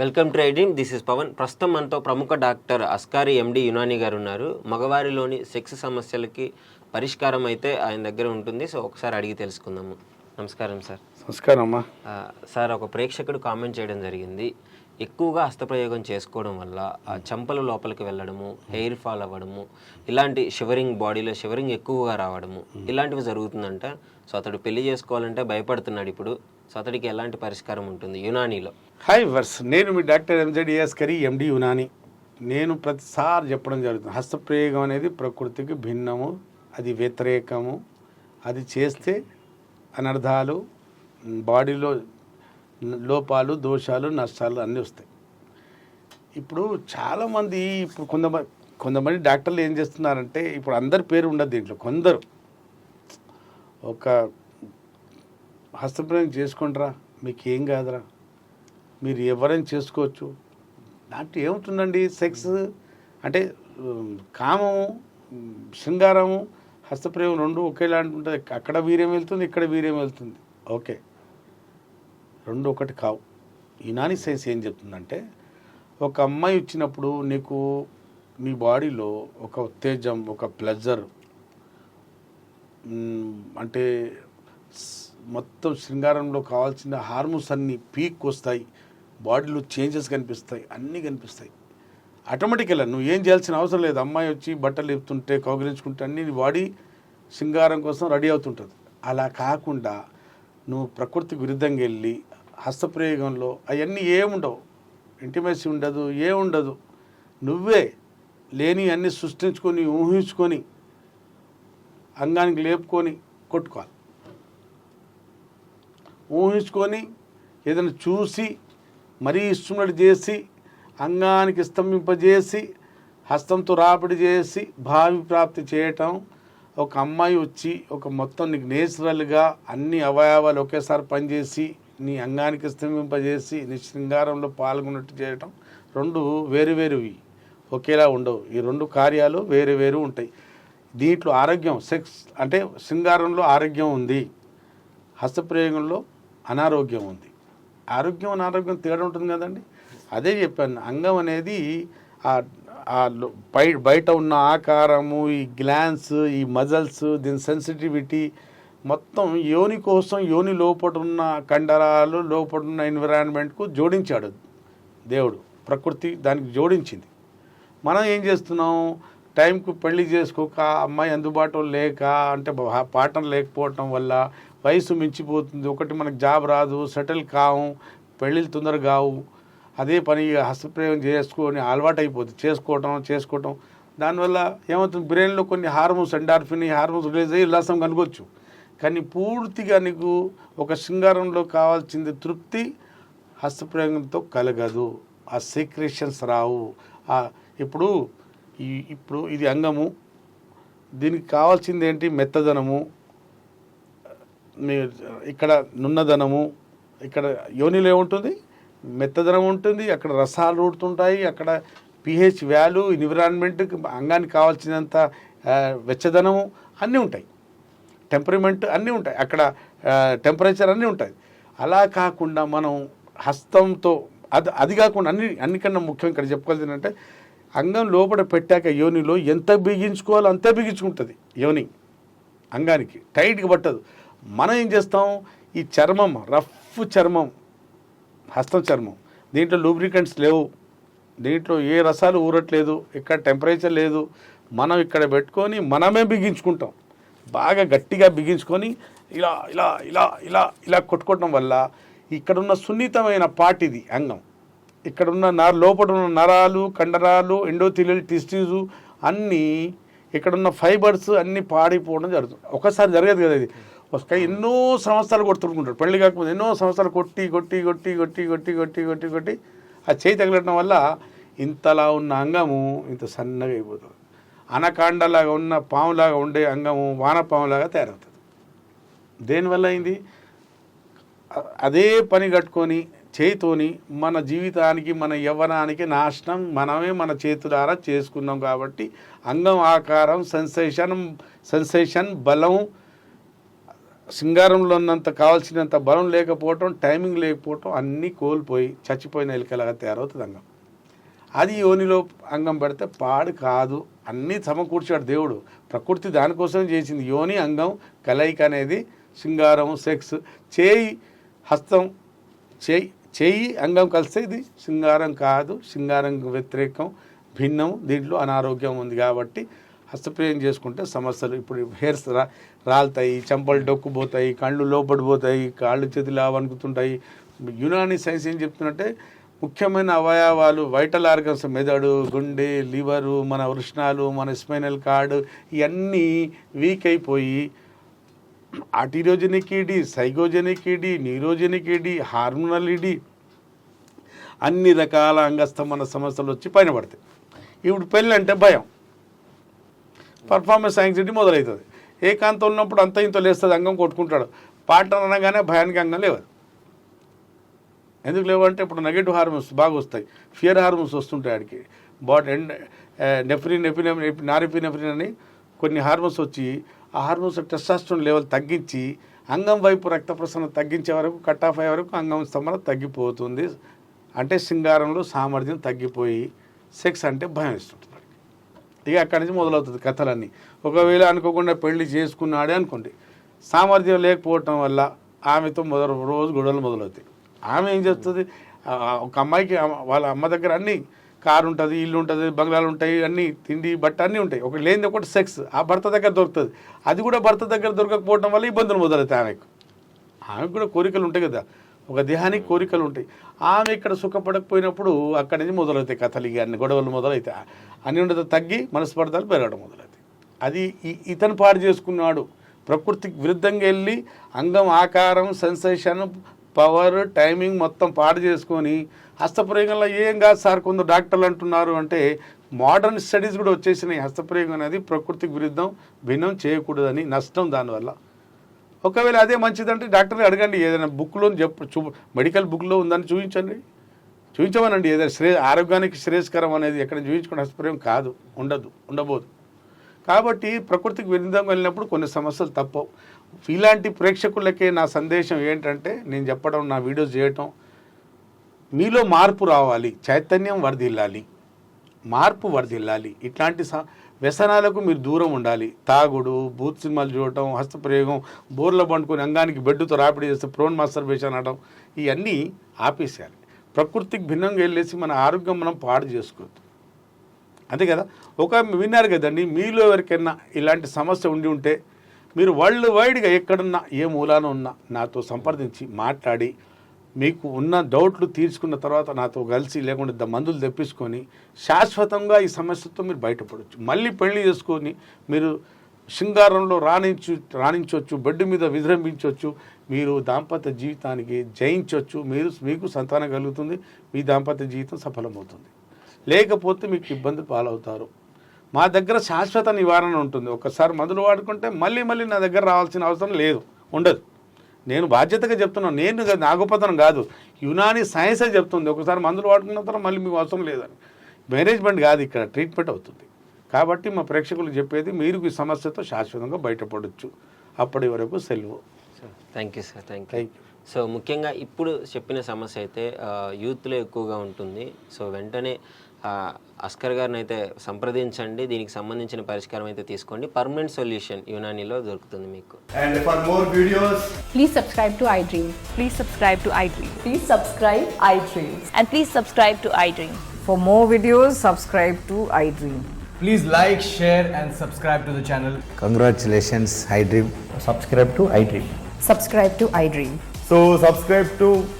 Welcome to iDream this is Pavan. ప్రస్తుతం మనతో ప్రముఖ డాక్టర్ అస్కారి ఎండి యునాని గారు ఉన్నారు. మగవారిలోని సెక్స్ సమస్యలకి పరిష్కారం అయితే ఆయన దగ్గర ఉంటుంది. సో ఒకసారి అడిగి తెలుసుకుందాము. నమస్కారం సార్. నమస్కారం అమ్మా. సార్ ఒక ప్రేక్షకుడు కామెంట్ చేయడం జరిగింది. ఎక్కువగా హస్తప్రయోగం చేసుకోవడం వల్ల ఆ చెంపలు లోపలికి వెళ్ళడము హెయిర్ ఫాల్ అవ్వడము ఇలాంటి షివరింగ్ బాడీలో షివరింగ్ ఎక్కువగా రావడము ఇలాంటివి జరుగుతుందంట. సో అతడు పెళ్ళి చేసుకోవాలంటే భయపడుతున్నాడు ఇప్పుడు. సో అతడికి ఎలాంటి పరిష్కారం ఉంటుంది? యునానీలో. హాయ్ వర్స్ నేను మీ doctor MJDS Kari MD Unani. నేను ప్రతిసారి చెప్పడం జరుగుతుంది. హస్తప్రయోగం అనేది ప్రకృతికి భిన్నము అది వ్యతిరేకము అది చేస్తే అనర్థాలు బాడీలో లోపాలు దోషాలు నష్టాలు అన్నీ వస్తాయి. ఇప్పుడు చాలామంది ఇప్పుడు కొంతమంది కొంతమంది డాక్టర్లు ఏం చేస్తున్నారంటే ఇప్పుడు అందరి పేరు ఉండదు దీంట్లో కొందరు. ఒక హస్తప్రయం చేసుకుంటారా? మీకు ఏం కాదురా. మీరు ఎవరైనా చేసుకోవచ్చు. దాంట్లో ఏముంటుందండి? సెక్స్ అంటే కామము శృంగారము హస్తప్రయోగం రెండు ఒకేలాంటి ఉంటుంది అక్కడ వీర్యం వెళ్తుంది ఇక్కడ వీర్యం వెళ్తుంది. ఓకే. రెండు ఒకటి కావు. ఈనాని సైన్స్ ఏం చెప్తుందంటే ఒక అమ్మాయి వచ్చినప్పుడు నీకు నీ బాడీలో ఒక ఉత్తేజం ఒక ప్లెజర్ అంటే మొత్తం శృంగారంలో కావాల్సిన హార్మోన్స్ అన్నీ పీక్ వస్తాయి. బాడీలో చేంజెస్ కనిపిస్తాయి. అన్నీ కనిపిస్తాయి. ఆటోమేటిక్గా నువ్వు ఏం చేయాల్సిన అవసరం లేదు. అమ్మాయి వచ్చి బట్టలు లేపుతుంటే కౌగిలించుకుంటే అన్నీ నీ బాడీ శృంగారం కోసం రెడీ అవుతుంటుంది. అలా కాకుండా నువ్వు ప్రకృతి విరుద్ధంగా వెళ్ళి హస్తప్రయోగంలో అవన్నీ ఏముండవు. ఇంటిమేసి ఉండదు ఏముండదు నువ్వే లేని అన్నీ సృష్టించుకొని ఊహించుకొని అంగానికి లేపుకొని కొట్టుకోవాలి. ఊహించుకొని ఏదైనా చూసి మరీ ఇష్టమున్నట్టు చేసి అంగానికి స్తంభింపజేసి హస్తంతో రాపిడి చేసి భావి ప్రాప్తి చేయటం ఒక అమ్మాయి వచ్చి ఒక మొత్తం నీకు నేచురల్గా అన్ని అవయవాలు ఒకేసారి పనిచేసి నీ అంగానికి స్తంభింపజేసి నీ శృంగారంలో పాల్గొన్నట్టు చేయటం రెండు వేరు వేరువి ఒకేలా ఉండవు. ఈ రెండు కార్యాలు వేరు వేరు ఉంటాయి. దీంట్లో ఆరోగ్యం సెక్స్ అంటే శృంగారంలో ఆరోగ్యం ఉంది. హస్తప్రయోగంలో అనారోగ్యం ఉంది. ఆరోగ్యం అనారోగ్యం తేడా ఉంటుంది కదండి. అదే చెప్పాను అంగం అనేది ఆ బై బయట ఉన్న ఆకారము ఈ గ్లాన్స్ ఈ మజల్స్ దీని సెన్సిటివిటీ మొత్తం యోని కోసం యోని లోపటున్న కండరాలు లోపటున్న ఎన్విరాన్మెంట్కు జోడించాడు దేవుడు. ప్రకృతి దానికి జోడించింది. మనం ఏం చేస్తున్నాం? టైంకు పెళ్ళి చేసుకోక అమ్మాయి అందుబాటులో లేక అంటే పాఠం లేకపోవటం వల్ల వయసు మించిపోతుంది. ఒకటి మనకు జాబ్ రాదు సెటిల్ కావు పెళ్ళిళ్ళు తొందర కావు అదే పని హస్తప్రయోగం చేసుకొని అలవాటు అయిపోతుంది చేసుకోవటం చేసుకోవటం. దానివల్ల ఏమవుతుంది? బ్రెయిన్లో కొన్ని హార్మోన్స్ ఎండార్ఫిన్ హార్మోన్స్ రిలీజ్ అయ్యి ఉల్లాసం కనుకోవచ్చు కానీ పూర్తిగా నీకు ఒక శృంగారంలో కావాల్సింది తృప్తి హస్తప్రయోగంతో కలగదు. ఆ సీక్రెషన్స్ రావు. ఇప్పుడు ఈ ఇప్పుడు ఇది అంగము. దీనికి కావాల్సింది ఏంటి మెత్తదనము. మీ ఇక్కడ నున్నదనము. ఇక్కడ యోనిలో ఏముంటుంది? మెత్తదనం ఉంటుంది. అక్కడ రసాలు ఊడుతుంటాయి. అక్కడ పిహెచ్ వాల్యూ ఎన్విరాన్మెంట్ అంగానికి కావాల్సినంత వెచ్చదనము అన్నీ ఉంటాయి. టెంపరమెంట్ అన్నీ ఉంటాయి. అక్కడ టెంపరేచర్ అన్నీ ఉంటాయి. అలా కాకుండా మనం హస్తంతో అది అది కాకుండా అన్ని అన్నికన్నా ముఖ్యం ఇక్కడ చెప్పుకోవాల్సిందంటే అంటే అంగం లోపల పెట్టాక యోనిలో ఎంత బిగించుకోవాలో అంతే బిగించుకుంటుంది యోని. అంగానికి. టైట్గా పట్టదు. మనం ఏం చేస్తాం? ఈ చర్మం రఫ్ చర్మం హస్తం చర్మం. దీంట్లో లూబ్రికెంట్స్ లేవు. దీంట్లో ఏ రసాలు ఊరట్లేదు ఇక్కడ టెంపరేచర్ లేదు. మనం ఇక్కడ పెట్టుకొని మనమే బిగించుకుంటాం. బాగా గట్టిగా బిగించుకొని ఇలా ఇలా ఇలా ఇలా ఇలా కొట్టుకోవటం వల్ల ఇక్కడున్న సున్నితమైన పార్ట్ ఇది అంగం. ఇక్కడున్న నర లోపల ఉన్న నరాలు కండరాలు ఎండోథిలియల్ టిస్టీజు అన్నీ ఇక్కడున్న ఫైబర్స్ అన్నీ పాడిపోవడం జరుగుతుంది. ఒకసారి జరగదు కదా ఇది. ఒక ఎన్నో సంవత్సరాలు కొడుతుంటారు. పెళ్ళి కాకపోతే ఎన్నో సంవత్సరాలు కొట్టి కొట్టి కొట్టి కొట్టి కొట్టి కొట్టి కొట్టి కొట్టి ఆ చేయి తగలడం వల్ల ఇంతలా ఉన్న అంగము ఇంత సన్నగా అయిపోతుంది. అనకాండలాగా ఉన్న పాములాగా ఉండే అంగము వానపాములాగా తయారవుతుంది. దేనివల్ల అయింది? అదే పని కట్టుకొని చేయితోని మన జీవితానికి మన యవ్వనానికి నాశనం మనమే మన చేతులారా చేసుకున్నాం కాబట్టి అంగం ఆకారం సెన్సేషన్ సెన్సేషన్ బలం సింగారంలో ఉన్నంత కావాల్సినంత బలం లేకపోవటం టైమింగ్ లేకపోవటం అన్నీ కోల్పోయి చచ్చిపోయిన ఎలికలాగా తయారవుతుంది అంగం. అది యోనిలో అంగం పెడితే పాడు కాదు. అన్నీ సమకూర్చాడు దేవుడు. ప్రకృతి దానికోసం చేసింది. యోని అంగం కలయిక అనేది సింగారం సెక్స్ చేయి హస్తం చేయి చేయి అంగం కలిస్తే ఇది శృంగారం కాదు శృంగారం వ్యతిరేకం భిన్నం దీంట్లో అనారోగ్యం ఉంది కాబట్టి హస్తప్రేయం చేసుకుంటే సమస్యలు. ఇప్పుడు హెయిర్స్ రా రాలుతాయి చెంపలు డొక్కుపోతాయి కళ్ళు లోపడిపోతాయి కాళ్ళు చేతులు వణుకుతుంటాయి యునాని సైన్స్ ఏం చెప్తున్నట్టే ముఖ్యమైన అవయవాలు వైటల్ ఆర్గన్స్ మెదడు గుండె లివరు మన వృష్ణాలు మన స్పైనల్ కార్డు ఇవన్నీ వీక్ అయిపోయి ఆర్టిరోజెనిక్ ఈడి సైకోజెనిక్ ఈడి న్యూరోజెనిక్ ఈడి హార్మోనల్ ఈడి అన్ని రకాల అంగస్తంభన సమస్యలు వచ్చి పైన పడతాయి. ఇప్పుడు పెళ్ళి అంటే భయం. పర్ఫార్మెన్స్ యాంగ్జైటీ మొదలవుతుంది ఏకాంతం ఉన్నప్పుడు అంత ఇంత లేస్తుంది అంగం కొట్టుకుంటాడు. పార్ట్నర్ అనగానే భయానికి అంగం లేవదు. ఎందుకు లేవంటే ఇప్పుడు నెగటివ్ హార్మోన్స్ బాగా వస్తాయి. ఫియర్ హార్మోన్స్ వస్తుంటాయి ఆడికి. బాడీ ఎండ్ నెఫ్రిన్ ఎపినెమ్ నారిపినెఫ్రిన్ అని కొన్ని హార్మోన్స్ వచ్చి ఆ హార్మోన్స్ టెస్టాస్ట్రోన్ లెవెల్ తగ్గించి అంగం వైపు రక్త ప్రసరణ తగ్గించే వరకు కట్ ఆఫ్ అయ్యే వరకు అంగం స్తంభన తగ్గిపోతుంది. అంటే సింగారంలో సామర్థ్యం తగ్గిపోయి సెక్స్ అంటే భయం ఇస్తుంటుంది ఇక అక్కడి నుంచి మొదలవుతుంది కథలన్నీ. ఒకవేళ అనుకోకుండా పెళ్ళి చేసుకున్నాడే అనుకోండి. సామర్థ్యం లేకపోవటం వల్ల ఆమెతో మొదలు రోజు గొడవలు మొదలవుతాయి. ఆమె ఏం చేస్తుంది? ఒక అమ్మాయికి వాళ్ళ అమ్మ దగ్గర అన్ని కారు ఉంటుంది ఇల్లు ఉంటుంది బంగ్లాలు ఉంటాయి అన్నీ తిండి బట్ట అన్నీ ఉంటాయి. ఒకటి లేనిది ఒకటి సెక్స్ ఆ భర్త దగ్గర దొరుకుతుంది. అది కూడా భర్త దగ్గర దొరకకపోవడం వల్ల ఇబ్బందులు మొదలవుతాయి ఆమెకు. ఆమెకు కూడా కోరికలు ఉంటాయి కదా. ఒక దేహానికి కోరికలు ఉంటాయి. ఆమె ఇక్కడ సుఖపడకపోయినప్పుడు అక్కడి నుంచి మొదలవుతాయి కథలు ఇక అన్ని గొడవలు మొదలవుతాయి. అన్ని ఉండదు తగ్గి మనస్పర్ధాలు పెరగడం మొదలవుతాయి. అది ఈ- ఇతను పాడు చేసుకున్నాడు. ప్రకృతికి విరుద్ధంగా వెళ్ళి అంగం ఆకారం సెన్సేషన్ పవర్ టైమింగ్ మొత్తం పాడు చేసుకొని హస్తప్రయోగంలో ఏం కాదు సార్ కొందరు డాక్టర్లు అంటున్నారు అంటే మోడర్న్ స్టడీస్ కూడా వచ్చేసినాయి. హస్తప్రయోగం అనేది ప్రకృతికి విరుద్ధం భిన్నం చేయకూడదని నష్టం దానివల్ల. ఒకవేళ అదే మంచిదంటే డాక్టర్ని అడగండి ఏదైనా బుక్లో చెప్పు చూ మెడికల్ బుక్లో ఉందని చూపించండి. చూపించమనండి ఏదైనా శ్రే ఆరోగ్యానికి శ్రేయస్కరం అనేది ఎక్కడ చూపించుకునే హస్తప్రయోగం కాదు ఉండదు ఉండబోదు. కాబట్టి ప్రకృతికి విరుద్ధంగా వెళ్ళినప్పుడు కొన్ని సమస్యలు తప్పవు. ఇలాంటి ప్రేక్షకులకే నా సందేశం ఏంటంటే నేను చెప్పడం నా వీడియోస్ చేయటం మీలో మార్పు రావాలి చైతన్యం వర్ధిల్లాలి మార్పు వర్ధిల్లాలి. ఇట్లాంటి స వ్యసనాలకు మీరు దూరం ఉండాలి. తాగుడు బూత్ సినిమాలు చూడటం హస్తప్రయోగం బోర్ల పండుకొని అంగానికి బెడ్డుతో రాపిడి చేస్తే ప్రోన్ మాస్టర్బేషన్ అనడం ఇవన్నీ ఆపేసేయాలి. ప్రకృతికి భిన్నంగా వెళ్ళేసి మన ఆరోగ్యం మనం పాడు చేసుకోవద్దు. అంతే కదా? ఒక విన్నారు కదండి మీలో ఎవరికైనా ఇలాంటి సమస్య ఉండి ఉంటే మీరు వరల్డ్ వైడ్గా ఎక్కడున్నా ఏ మూలాన ఉన్నా నాతో సంప్రదించి మాట్లాడి మీకు ఉన్న డౌట్లు తీర్చుకున్న తర్వాత నాతో కలిసి లేకుండా మందులు తెప్పించుకొని శాశ్వతంగా ఈ సమస్యతో మీరు బయటపడవచ్చు మళ్ళీ పెళ్ళి చేసుకొని మీరు శృంగారంలో రాణించు రాణించవచ్చు బెడ్ మీద విజృంభించవచ్చు మీరు దాంపత్య జీవితానికి జయించవచ్చు మీరు మీకు సంతానం కలుగుతుంది మీ దాంపత్య జీవితం సఫలమవుతుంది. లేకపోతే మీకు ఇబ్బంది పాలవుతారు. మా దగ్గర శాశ్వత నివారణ ఉంటుంది. ఒకసారి మందులు వాడుకుంటే మళ్ళీ మళ్ళీ నా దగ్గర రావాల్సిన అవసరం లేదు. ఉండదు. నేను బాధ్యతగా చెప్తున్నాను. నేను నా గొప్పతనం కాదు. యునాని సైన్సే చెప్తుంది. ఒకసారి మందులు వాడుకున్న తర్వాత మళ్ళీ మీకు అవసరం లేదని. మేనేజ్మెంట్ కాదు ఇక్కడ. ట్రీట్మెంట్ అవుతుంది. కాబట్టి మా ప్రేక్షకులు చెప్పేది మీరు ఈ సమస్యతో శాశ్వతంగా బయటపడవచ్చు అప్పటి వరకు సెలవు. Thank you sir thank you thank you so ముఖ్యంగా ఇప్పుడు చెప్పిన సమస్య అయితే యూత్లో ఎక్కువగా ఉంటుంది. సో వెంటనే అస్కర్ గారిని అయితే సంప్రదించండి దీనికి సంబంధించిన పరిష్కారం అయితే తీసుకోండి పర్మనెంట్ సొల్యూషన్ యునానీలో దొరుకుతుంది మీకు And for more videos, Please subscribe to iDream. Please subscribe to iDream. Please subscribe iDreams. And please subscribe to iDream. For more videos, subscribe to iDream. please like, share, and subscribe to the channel. Congratulations, iDream. subscribe to iDream. Subscribe to iDream. So subscribe to iDream Media. I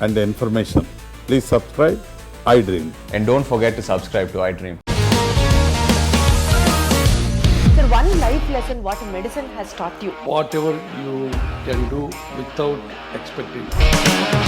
and the information. Please subscribe iDream. And don't forget to subscribe to iDream. Sir, one life lesson what medicine has taught you. Whatever you can do without expecting.